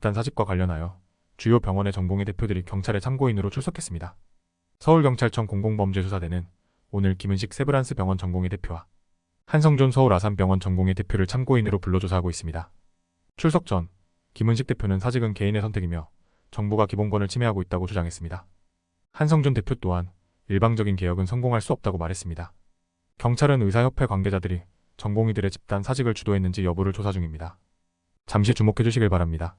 집단 사직과 관련하여 주요 병원의 전공의 대표들이 경찰의 참고인으로 출석했습니다. 서울경찰청 공공범죄수사대는 오늘 김은식 세브란스 병원 전공의 대표와 한성존 서울 아산병원 전공의 대표를 참고인으로 불러 조사하고 있습니다. 출석 전 김은식 대표는 사직은 개인의 선택이며 정부가 기본권을 침해하고 있다고 주장했습니다. 한성존 대표 또한 일방적인 개혁은 성공할 수 없다고 말했습니다. 경찰은 의사협회 관계자들이 전공의들의 집단 사직을 주도했는지 여부를 조사 중입니다. 잠시 주목해 주시길 바랍니다.